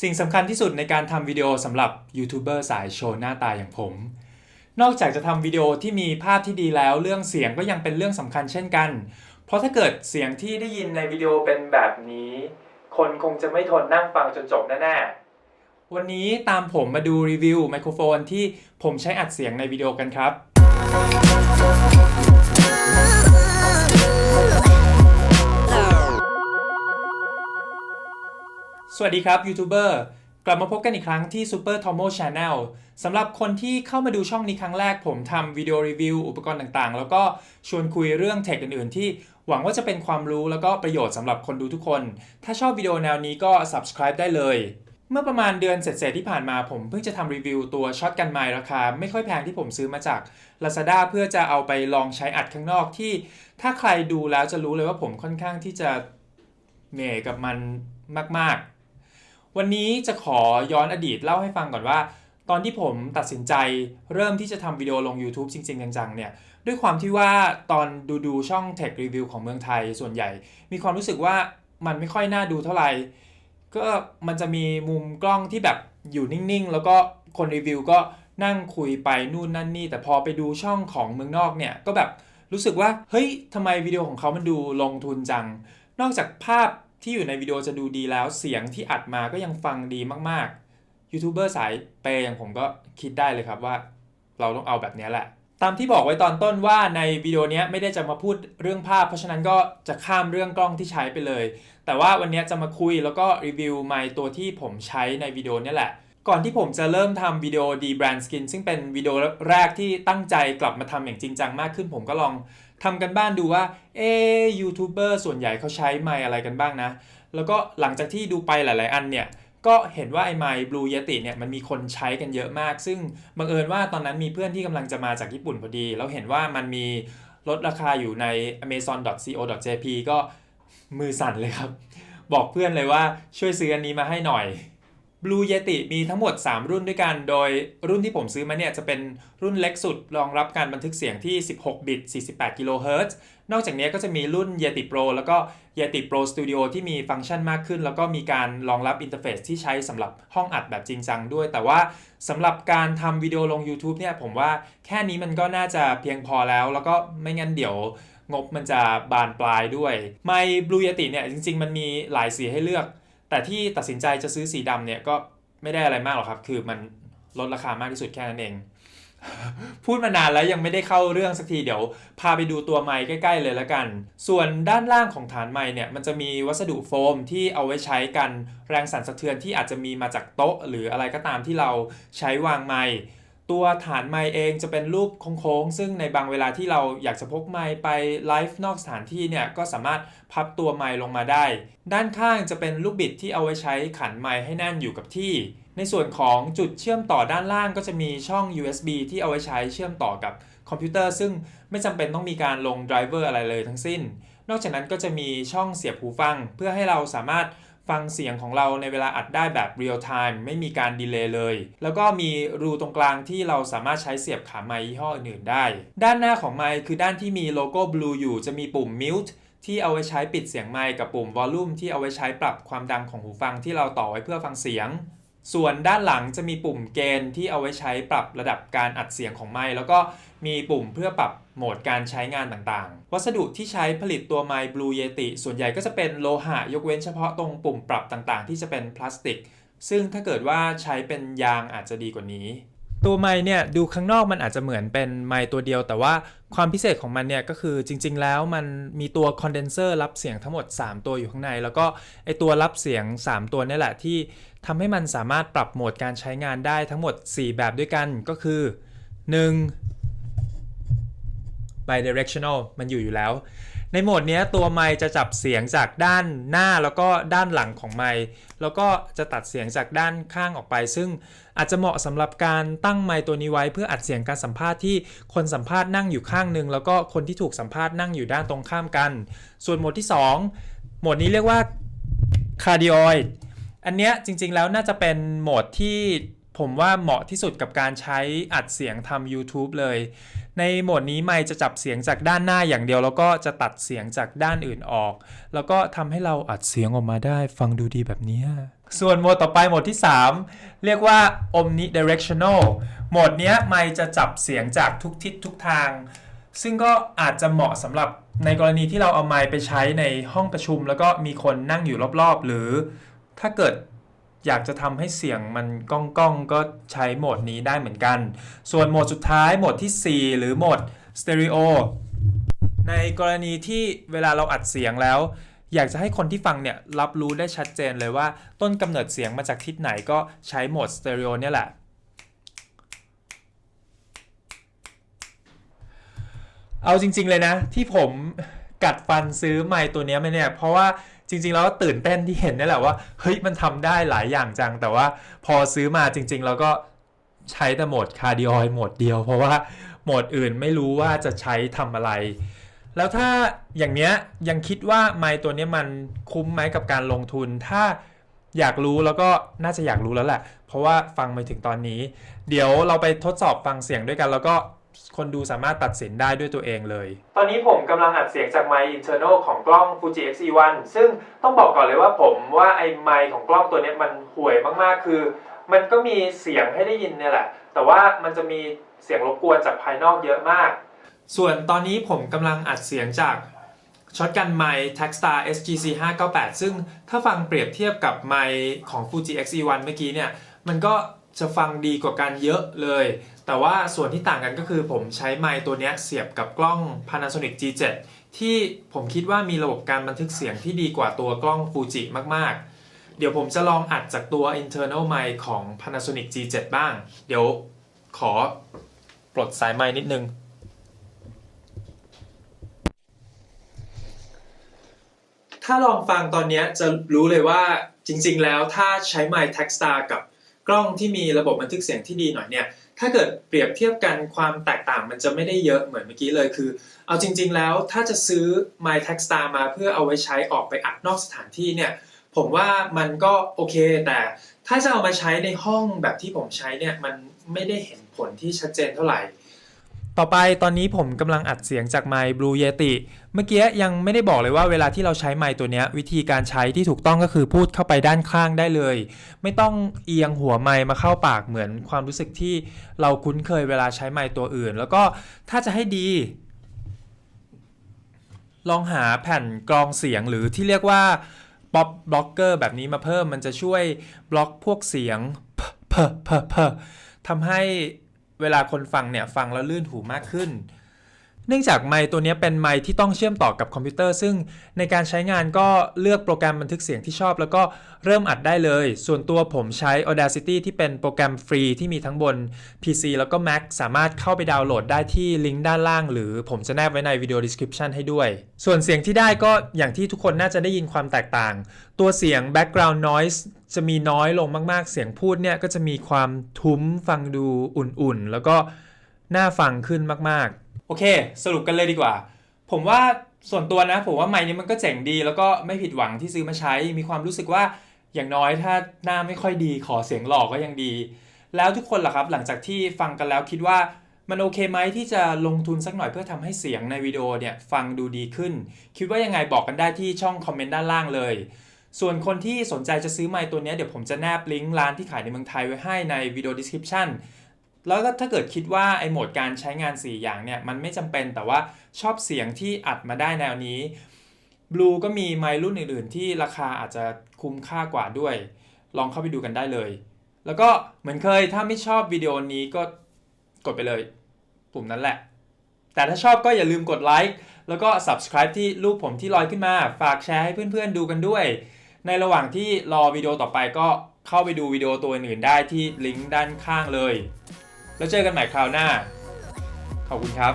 สิ่งสำคัญที่สุดในการทำวิดีโอสำหรับยูทูบเบอร์สายโชว์หน้าตาอย่างผม นอกจากจะทำวิดีโอที่มีภาพที่ดีแล้ว เรื่องเสียงก็ยังเป็นเรื่องสำคัญเช่นกัน เพราะถ้าเกิดเสียงที่ได้ยินในวิดีโอเป็นแบบนี้ คนคงจะไม่ทนนั่งฟังจนจบแน่ๆ วันนี้ตามผมมาดูรีวิวไมโครโฟนที่ผมใช้อัดเสียงในวิดีโอกันครับ สวัสดีครับยูทูบเบอร์กลับมาพบกันอีกครั้งที่ Super Tomo Channel สำหรับคนที่เข้ามาดูช่องนี้ครั้งแรกผมทำวิดีโอรีวิวอุปกรณ์ต่างๆ แล้วก็ชวนคุยเรื่องเทคอื่นๆ ที่หวังว่าจะเป็นความรู้แล้วก็ประโยชน์สำหรับคนดูทุกคน ถ้าชอบวิดีโอแนวนี้ก็ subscribe ได้เลย เมื่อประมาณเดือนเศษๆที่ผ่านมาผมเพิ่งจะทำรีวิวตัวช็อตกันไมค์ราคา ไม่ค่อยแพงที่ผมซื้อมาจาก Lazada เพื่อจะเอาไปลองใช้อัดข้างนอกที่ ถ้าใครดูแล้วจะรู้เลยว่าผมค่อนข้างที่จะเหนื่อยกับมันมากๆ วันนี้จะขอย้อนอดีตเล่าให้ฟังก่อนว่า ตอนที่ผมตัดสินใจเริ่มที่จะทำวิดีโอลง YouTube จริง ๆ จังๆเนี่ยด้วยความที่ว่าตอนดูดูช่อง Tech Review ของเมืองไทยส่วนใหญ่ มีความรู้สึกว่ามันไม่ค่อยน่าดูเท่าไหร่ก็มันจะมีมุมกล้องที่แบบอยู่นิ่งๆ แล้วก็คนรีวิวก็นั่งคุยไปนู่นนั่นนี่ แต่พอไปดูช่องของเมืองนอกเนี่ยก็แบบรู้สึกว่าเฮ้ยทำไมวิดีโอของเขามันดูลงทุนจัง นอกจากภาพ ที่อยู่ในวิดีโอจะดูดีแล้วเสียงที่อัดมาก็ยังฟังดีมากๆยูทูบเบอร์สายเปย์อย่างผมก็คิดได้เลยครับว่า เราต้องเอาแบบนี้แหละ ตามที่บอกไว้ตอนต้นว่าในวิดีโอนี้ไม่ได้จะมาพูดเรื่องภาพ เพราะฉะนั้นก็จะข้ามเรื่องกล้องที่ใช้ไปเลย แต่ว่าวันนี้จะมาคุยแล้วก็รีวิวไมค์ตัวที่ผมใช้ในวิดีโอนี้แหละก่อนที่ผมจะเริ่มทำวิดีโอ D Brand Skin ซึ่งเป็นวิดีโอแรกที่ตั้งใจกลับมาทำอย่างจริงจังมากขึ้น ผมก็ลอง ทำกันบ้านดูว่า เอ๊ยูทูบเบอร์ส่วนใหญ่เขาใช้ไมค์อะไรกันบ้างนะ แล้วก็หลังจากที่ดูไปหลาย ๆ อันเนี่ย ก็เห็นว่าไอ้ไมค์บลูเยติเนี่ยมันมีคนใช้กันเยอะมาก ซึ่งบังเอิญว่าตอนนั้นมีเพื่อนที่กำลังจะมาจากญี่ปุ่นพอดี แล้วเห็นว่ามันมีลดราคาอยู่ใน amazon.co.jp ก็มือสั่นเลยครับ บอกเพื่อนเลยว่าช่วยซื้ออันนี้มาให้หน่อย Blue Yeti มีทั้งหมด 3 รุ่นด้วยกัน โดยรุ่นที่ผมซื้อมาเนี่ยจะเป็นรุ่นเล็กสุดรองรับการบันทึกเสียงที่ 16 บิต 48 กิโลเฮิรตซ์ นอกจากนี้ก็จะมีรุ่น Yeti Pro แล้วก็ Yeti Pro Studio ที่มีฟังก์ชันมากขึ้น แล้วก็มีการรองรับอินเทอร์เฟซที่ใช้สำหรับห้องอัดแบบจริงจังด้วย แต่ว่าสำหรับการทำวิดีโอลง YouTube เนี่ยผมว่าแค่นี้มันก็น่าจะเพียงพอแล้ว แล้วก็ไม่งั้นเดี๋ยวงบมันจะบานปลายด้วย ไมค์ Blue Yeti เนี่ยจริง ๆ มันมีหลายสีให้เลือก แต่ที่ตัดสินใจจะซื้อสีดำเนี่ยก็ไม่ได้อะไรมากหรอกครับ คือมันลดราคามากที่สุดแค่นั้นเอง พูดมานานแล้วยังไม่ได้เข้าเรื่องสักทีเดี๋ยวพาไปดูตัวไม้ใกล้ๆเลยละกัน ส่วนด้านล่างของฐานไม้เนี่ยมันจะมีวัสดุโฟมที่เอาไว้ใช้กันแรงสั่นสะเทือนที่อาจจะมีมาจากโต๊ะ หรืออะไรก็ตามที่เราใช้วางไม้ ตัวฐานไม้เองจะเป็นรูปโค้งๆ ซึ่งในบางเวลาที่เราอยากจะพกไม้ไปไลฟ์นอกสถานที่เนี่ยก็สามารถพับตัวไม้ลงมาได้ ด้านข้างจะเป็นลูกบิดที่เอาไว้ใช้ขันไม้ให้แน่นอยู่กับที่ ในส่วนของจุดเชื่อมต่อด้านล่างก็จะมีช่อง USB ที่เอาไว้ใช้เชื่อมต่อกับคอมพิวเตอร์ ซึ่งไม่จำเป็นต้องมีการลงไดรเวอร์อะไรเลยทั้งสิ้น นอกจากนั้นก็จะมีช่องเสียบหูฟังเพื่อให้เราสามารถ ฟังเสียงของเราในเวลาอัดได้แบบเรียลไทม์ไม่มีการดีเลย์เลย แล้วก็มีรูตรงกลางที่เราสามารถใช้เสียบขาไมค์ยี่ห้ออื่นได้ ด้านหน้าของไมค์คือด้านที่มีโลโก้ Blue อยู่จะมีปุ่ม Mute ที่เอาไว้ใช้ปิดเสียงไมค์กับปุ่ม Volume ที่เอาไว้ใช้ปรับความดังของหูฟังที่เราต่อไว้เพื่อฟังเสียง ส่วนด้านหลังจะมีปุ่มเกณฑ์ที่เอาไว้ใช้ปรับระดับการอัดเสียงของไมค์แล้วก็มีปุ่มเพื่อปรับโหมดการใช้งานต่างๆ วัสดุที่ใช้ผลิตตัวไมค์ Blue Yeti ส่วนใหญ่ก็จะเป็นโลหะยกเว้นเฉพาะตรงปุ่มปรับต่างๆ ที่จะเป็นพลาสติก ซึ่งถ้าเกิดว่าใช้เป็นยางอาจจะดีกว่านี้ ตัวไมค์เนี่ยดูข้างนอกมันอาจจะเหมือนเป็นไมค์ตัวเดียวแต่ว่า ความพิเศษของมันเนี่ยก็คือจริง ๆ แล้วมันมีตัวคอนเดนเซอร์รับเสียงทั้งหมด 3 ตัวอยู่ข้างใน แล้วก็ไอตัวรับเสียง 3 ตัวนี่แหละที่ทำให้มันสามารถปรับโหมดการใช้งานได้ทั้งหมด 4 แบบด้วยกันก็คือ 1 bidirectional มันอยู่อยู่แล้ว ในโหมดนี้ตัวไมค์จะจับเสียงจากด้านหน้าแล้วก็ด้านหลังของไมค์แล้วก็จะตัดเสียงจากด้านข้างออกไป ซึ่งอาจจะเหมาะสำหรับการตั้งไมค์ตัวนี้ไว้เพื่ออัดเสียงการสัมภาษณ์ที่คนสัมภาษณ์นั่งอยู่ข้างหนึ่งแล้วก็คนที่ถูกสัมภาษณ์นั่งอยู่ด้านตรงข้ามกัน ส่วนโหมดที่ 2 โหมดนี้เรียกว่า cardioid อันเนี้ยจริงๆแล้วน่าจะเป็นโหมดที่ผมว่าเหมาะที่สุดกับการใช้อัดเสียงทำ YouTube เลย ในโหมดนี้ไมค์จะจับเสียงจากด้านหน้าอย่างเดียว แล้วก็จะตัดเสียงจากด้านอื่นออก แล้วก็ทำให้เราอัดเสียงออกมาได้ฟังดูดีแบบนี้ส่วนโหมดต่อไปโหมดที่ 3 เรียกว่า omnidirectional โหมดนี้ไมค์จะจับเสียงจากทุกทิศทุกทาง ซึ่งก็อาจจะเหมาะสำหรับในกรณีที่เราเอาไมค์ไปใช้ในห้องประชุม แล้วก็มีคนนั่งอยู่รอบๆ หรือถ้าเกิด อยากจะทำให้เสียงมันก้องก้องก็ใช้โหมดนี้ได้เหมือนกัน ส่วนโหมดสุดท้ายโหมดทีสี่ 4 หรือโหมดสเตอริโอในกรณีที่เวลาเราอัดเสียงแล้ว อยากจะให้คนที่ฟังเนี่ยรับรู้ได้ชัดเจนเลยว่าต้นกำเนิดเสียงมาจากทิศไหนก็ใช้โหมดสเตอริโอเนี่ยแหละเอาจริง ๆ เลยนะ ที่ผม กัดฟันซื้อไมค์ตัวนี้ยมเนี่ย เพราะว่าจริง ๆ แล้วตื่นเต้นที่เห็นนี่แหละว่าเฮ้ยมันทำได้หลายอย่างจัง แต่ว่าพอซื้อมาจริง ๆ แล้วก็ใช้แต่โหมดคาร์ดิออโหมดเดียว เพราะว่าโหมดอื่นไม่รู้ว่าจะใช้ทำอะไร แล้วถ้าอย่างเนี้ยยังคิดว่าไมค์ตัวนี้มันคุ้มไหมกับการลงทุนถ้าอยากรู้แล้วก็น่าจะอยากรู้แล้วแหละ เพราะว่าฟังมาถึงตอนนี้ เดี๋ยวเราไปทดสอบฟังเสียงด้วยกันแล้วก็ คนดูสามารถตัดสินได้ด้วยตัวเองเลย ตอนนี้ผมกำลังอัดเสียงจากไมค์ internal ของกล้อง Fuji X-E1 ซึ่งต้องบอกก่อนเลยว่าผมว่าไอ้ไมค์ของกล้องตัวเนี้ยมันห่วยมากๆ คือ มันก็มีเสียงให้ได้ยินเนี่ยแหละ แต่ว่ามันจะมีเสียงรบกวนจากภายนอกเยอะมาก ส่วนตอนนี้ผมกำลังอัดเสียงจากช็อตกันไมค์ Tagstar SGC 598ซึ่งถ้าฟังเปรียบเทียบกับไมค์ของ Fuji X-E1 เมื่อกี้เนี่ย มันก็ จะฟังดีกว่ากันเยอะเลย แต่ว่าส่วนที่ต่างกันก็คือผมใช้ไมค์ตัวนี้เสียบกับกล้อง Panasonic G7 ที่ผมคิดว่ามีระบบการบันทึกเสียงที่ดีกว่าตัวกล้อง Fuji มากๆ เดี๋ยวผมจะลองอัดจากตัว internal mic ของ Panasonic G7 บ้าง เดี๋ยวขอปลดสายไมค์นิดนึง ถ้าลองฟังตอนนี้จะรู้เลยว่าจริงๆ แล้วถ้าใช้ไมค์ Tagstar กับ กล้องที่มีระบบบันทึกเสียงที่ดีหน่อยเนี่ยถ้าเกิดเปรียบเทียบกันความแตกต่างมันจะไม่ได้เยอะเหมือนเมื่อกี้เลยคือ เอาจริง ๆ แล้วถ้าจะซื้อ My t a x Star มาเพื่อเอาไว้ใช้ออกไปอัดนอกสถานที่เนี่ยผมว่ามันก็โอเค แต่ถ้าจะเอามาใช้ในห้องแบบที่ผมใช้เนี่ยมันไม่ได้เห็นผลที่ชัดเจนเท่าไหร่ ต่อไปตอนนี้ผมกำลังอัดเสียงจากไมค์ Blue Yeti เมื่อกี้ยังไม่ได้บอกเลยว่าเวลาที่เราใช้ไมค์ตัวนี้วิธีการใช้ที่ถูกต้องก็คือพูดเข้าไปด้านข้างได้เลย ไม่ต้องเอียงหัวไมค์มาเข้าปากเหมือนความรู้สึกที่เราคุ้นเคยเวลาใช้ไมค์ตัวอื่น แล้วก็ถ้าจะให้ดี ลองหาแผ่นกรองเสียงหรือที่เรียกว่าป๊อปบล็อกเกอร์แบบนี้มาเพิ่มมันจะช่วยบล็อกพวกเสียงเพเพเพเพทำให้ เวลาคนฟังเนี่ยฟังแล้วลื่นหูมากขึ้น เนื่องจากไมค์ตัวนี้เป็นไมค์ที่ต้องเชื่อมต่อกับคอมพิวเตอร์ ซึ่งในการใช้งานก็เลือกโปรแกรมบันทึกเสียงที่ชอบ แล้วก็เริ่มอัดได้เลย ส่วนตัวผมใช้ Audacity ที่เป็นโปรแกรมฟรีที่มีทั้งบน PC แล้วก็ Mac สามารถเข้าไปดาวน์โหลดได้ที่ลิงก์ด้านล่าง หรือผมจะแนบไว้ในวิดีโอ description ให้ด้วย ส่วนเสียงที่ได้ก็อย่างที่ทุกคนน่าจะได้ยินความแตกต่าง ตัวเสียง background noise จะมีน้อยลงมากๆ เสียงพูดเนี่ยก็จะมีความทุ้มฟังดูอุ่นๆ แล้วก็น่าฟังขึ้นมากๆ โอเค สรุปกันเลยดีกว่า ผมว่าส่วนตัวนะ ผมว่าไมค์นี้มันก็เจ๋งดี แล้วก็ไม่ผิดหวังที่ซื้อมาใช้ มีความรู้สึกว่าอย่างน้อยถ้าหน้าไม่ค่อยดีขอเสียงหลอกก็ยังดี แล้วทุกคนล่ะครับ หลังจากที่ฟังกันแล้วคิดว่ามันโอเคไหมที่จะลงทุนสักหน่อยเพื่อทำให้เสียงในวิดีโอเนี่ยฟังดูดีขึ้น คิดว่ายังไงบอกกันได้ที่ช่องคอมเมนต์ด้านล่างเลย ส่วนคนที่สนใจจะซื้อไมค์ตัวนี้เดี๋ยวผมจะแนบลิงก์ร้านที่ขายในเมืองไทยไว้ให้ในวิดีโอ description แล้วก็ถ้าเกิดคิดว่าไอ้โหมดการใช้งาน 4 อย่างเนี่ย มันไม่จำเป็นแต่ว่าชอบเสียงที่อัดมาได้แนวนี้ Blue ก็มีไมค์รุ่นอื่น ๆ ที่ราคาอาจจะคุ้มค่ากว่าด้วย ลองเข้าไปดูกันได้เลย แล้วก็เหมือนเคยถ้าไม่ชอบวิดีโอนี้ก็กดไปเลย ปุ่มนั้นแหละ แต่ถ้าชอบก็อย่าลืมกดไลค์แล้วก็ subscribe ที่รูปผมที่ลอยขึ้นมา ฝากแชร์ให้เพื่อน ๆ ดูกันด้วย ในระหว่างที่รอวิดีโอต่อไปก็เข้าไปดูวิดีโอตัวอื่นๆได้ที่ลิงก์ด้านข้างเลย แล้วเจอกันใหม่คราวหน้า ขอบคุณครับ